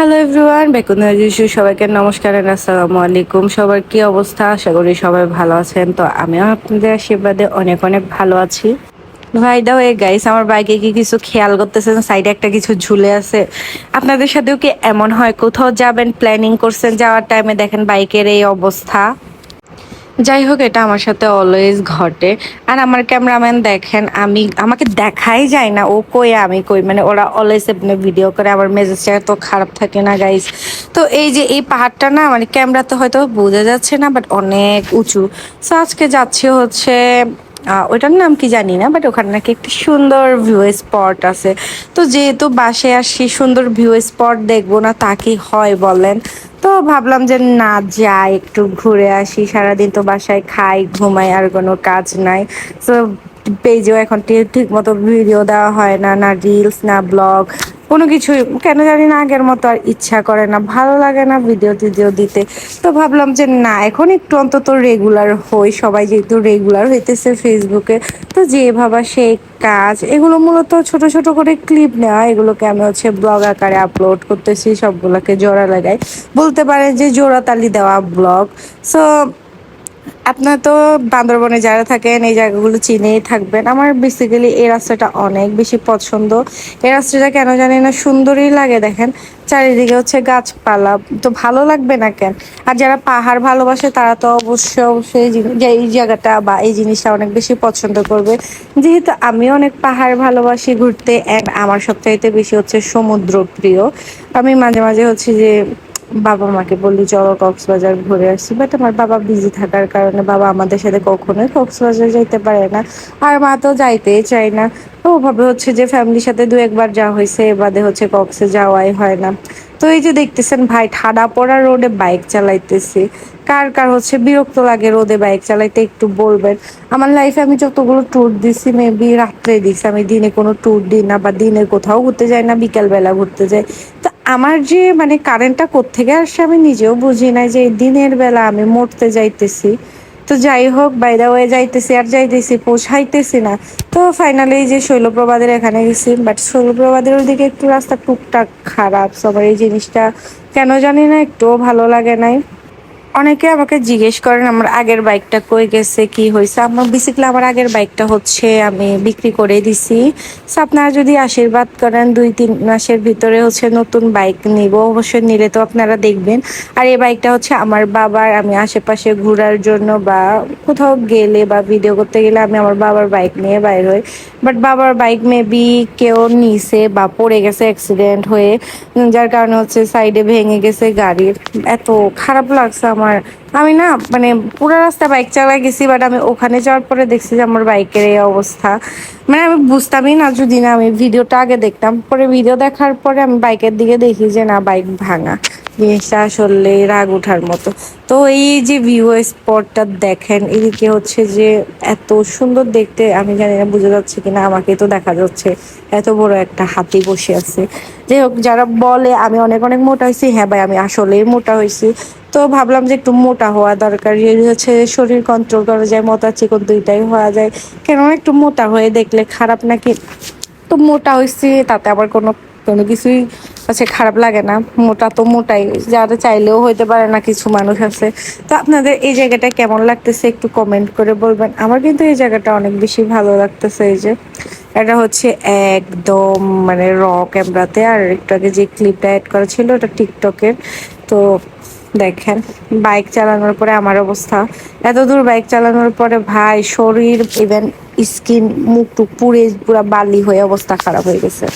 Hello everyone বেকুন যিশু সবাইকে নমস্কার আসসালামু আলাইকুম। সবার কি অবস্থা? আশা করি সবাই ভালো আছেন। তো আমিও আপনাদের আশীর্বাদে অনেক অনেক ভালো আছি। ভাই দাও এই গাইস আমার বাইকে কি কিছু খেয়াল করতেছেন? সাইডে একটা কিছু ঝুলে আছে। আপনাদের সাথেও কি এমন হয়? কোথাও যাবেন প্ল্যানিং করছেন? যাওয়ার টাইমে দেখেন বাইকের এই অবস্থা। যাই হোক, এটা আমার সাথে অলওয়েজ ঘটে। আর আমার ক্যামেরাম্যান দেখেন, আমি, আমাকে দেখাই যায় না। ও কই, আমি কই? মানে ওরা অলওয়েজ এমনি ভিডিও করে আমার মেজাজটা তো খারাপ থাকে না গাইস তো এই যে, এই পাহাড়টা না মানে ক্যামেরাতে হয়তো বোঝা যাচ্ছে না বাট অনেক উঁচু। সো আজকে যাচ্ছে হচ্ছে আহ, ওইটার নাম কি জানি না বাট ওখানে নাকি একটি সুন্দর ভিউ স্পট আছে। তো যেহেতু বাসে আসি সুন্দর ভিউ স্পট দেখব না তা কি হয় বলেন? তো ভাবলাম যে না যাই একটু ঘুরে আসি। সারাদিন তো বাসায় খাই ঘুমাই আর কোনো কাজ নাই। তো পেজেও এখন ঠিক মতো ভিডিও দেওয়া হয় না না রিলস না ব্লগ কোনো কিছুই কেন জানি না, আগের মতো আর ইচ্ছা করে না, ভালো লাগে না ভিডিও টিডিও দিতে। তো ভাবলাম যে না, এখন একটু অন্তত রেগুলার হই, সবাই যেহেতু রেগুলার হইতেছে ফেসবুকে তো যে ভাবা সেই কাজ, এগুলো মূলত ছোট ছোট করে ক্লিপ নেওয়া, এগুলোকে আমি হচ্ছে ব্লগ আকারে আপলোড করতেছি, সবগুলোকে জোড়া লাগাই। বলতে পারেন যে জোড়াতালি দেওয়া ব্লগ সো আপনার তো বান্দরবনে যারা থাকেন, এই জায়গাগুলো চিনেই থাকবেন। আমার বেসিক্যালি এই রাস্তাটা অনেক বেশি পছন্দ। এই রাস্তাটা কেন জানি না সুন্দরই লাগে দেখেন। চারিদিকে হচ্ছে গাছপালা, তো ভালো লাগবে না কেন? আর যারা পাহাড় ভালোবাসে, তারা তো অবশ্যই অবশ্যই এই জায়গাটা বা এই জিনিসটা অনেক বেশি পছন্দ করবে। যেহেতু আমি অনেক পাহাড় ভালোবাসি ঘুরতে, and আমার সবচাইতে বেশি হচ্ছে সমুদ্র প্রিয় আমি মাঝে মাঝে হচ্ছে যে বাবা মাকে বললি চলো কক্সবাজার ঘুরে আসছি বাট আমার বাবা বিজি থাকার কারণে বাবা আমাদের সাথে কখনোই কক্সবাজার যাইতে পারে না। আর মা তো যাইতেই চায় না। ওভাবে হচ্ছে যে ফ্যামিলির সাথে দু একবার যাওয়া হয়েছে এ বাদে হচ্ছে কক্সে যাওয়াই হয় না। তো এই যে দেখতেছেন ভাই, ঠাডা পড়া রোডে বাইক চালাইতেছি। কার কার হচ্ছে বিরক্ত লাগে রোদে বাইক চালাইতে একটু বলবেন। আমার লাইফে আমি যতগুলো ট্যুর দিছি মেবি রাত্রে দিছি। আমি দিনে কোনো ট্যুর দিই না বা দিনে কোথাও ঘুরতে যাই না, বিকালবেলা ঘুরতে যাই। তো আমার যে মানে কারেন্টটা কোত্থেকে আসছে আমি নিজেও বুঝি না যে দিনের বেলা আমি মরতে যাইতেছি। তো যাই হোক বাইরা ওয়ে যাইতেছি আর যাইতেছি পৌঁছাইতেছি না। তো ফাইনালি যে শৈলপ্রবাদের এখানে গেছি বাট শৈলপ্রবাদের ওদিকে একটু রাস্তা টুকটাক খারাপ। সবার এই জিনিসটা কেন জানি না, একটুও ভালো লাগে নাই। অনেকে আমাকে জিজ্ঞেস করেন, আমার আগের বাইকটা কই গেছে? কি হয়েছে আমার বেসিক্যালি আমার আগের বাইকটা হচ্ছে আমি বিক্রি করে দিছি। আপনারা যদি আশীর্বাদ করেন, দুই তিন মাসের ভিতরে হচ্ছে নতুন বাইক নিব, অবশ্যই নিলে তো আপনারা দেখবেন। আর এই বাইকটা হচ্ছে আমার বাবার, আমি আশেপাশে ঘোরার জন্য বা কোথাও গেলে বা ভিডিও করতে গেলে আমি আমার বাবার বাইক নিয়ে বাইর হই। বাট বাবার বাইক মেবি কেউ নিছে বা পড়ে গেছে অ্যাক্সিডেন্ট হয়ে, যার কারণে হচ্ছে সাইডে ভেঙে গেছে গাড়ির। এত খারাপ লাগছে আমার আমি না মানে পুরো রাস্তা বাইক চালায় গেছি বাট আমি ওখানে যাওয়ার পরে দেখছি যে আমার বাইকের এই অবস্থা। মানে আমি বুঝতামই না যদি না, আমি ভিডিওটা আগে দেখতাম। পরে ভিডিও দেখার পরে আমি বাইকের দিকে দেখি যে না বাইক ভাঙা। জিনিসটা আসলে রাগ ওঠার মতো। তো এই যে ভিউ স্পটটা দেখেন, এদিকে হচ্ছে যে এত সুন্দর দেখতে, আমি জানি না বুঝে যাচ্ছে কিনা, আমাকে তো দেখা যাচ্ছে এত বড় একটা হাতি বসে আছে। যাই হোক, যারা বলে, আমি অনেক অনেক মোটা হয়েছি। হ্যাঁ ভাই, আমি আসলেই মোটা হয়েছি। তো ভাবলাম যে একটু মোটা হওয়া দরকার। হচ্ছে শরীর কন্ট্রোল করা যায় মোটা চিকন দুইটাই হওয়া যায়। কেন একটু মোটা হয়ে দেখলে খারাপ নাকি? তো মোটা হয়েছি তাতে আবার কোনো কোনো কিছুই হচ্ছে খারাপ লাগে না। মোটা তো মোটাই, যারা চাইলেও হইতে পারে না, কিছু মানুষ আছে। তো আপনাদের এই জায়গাটা কেমন লাগতেছে একটু কমেন্ট করে বলবেন। আমার কিন্তু এই জায়গাটা অনেক বেশি ভালো লাগতেছে এই যে। এটা হচ্ছে একদম মানে র ক্যামেরাতে আর একটু আগে যে ক্লিপটা অ্যাড করা ছিল, ওটা টিকটকের তো দেখেন, বাইক চালানোর পরে আমার অবস্থা। এত দূর বাইক চালানোর পরে ভাই শরীর ইভেন স্কিন মুখ টুক পুড়ে পুরা বালি হয়ে অবস্থা খারাপ হয়ে গেছে।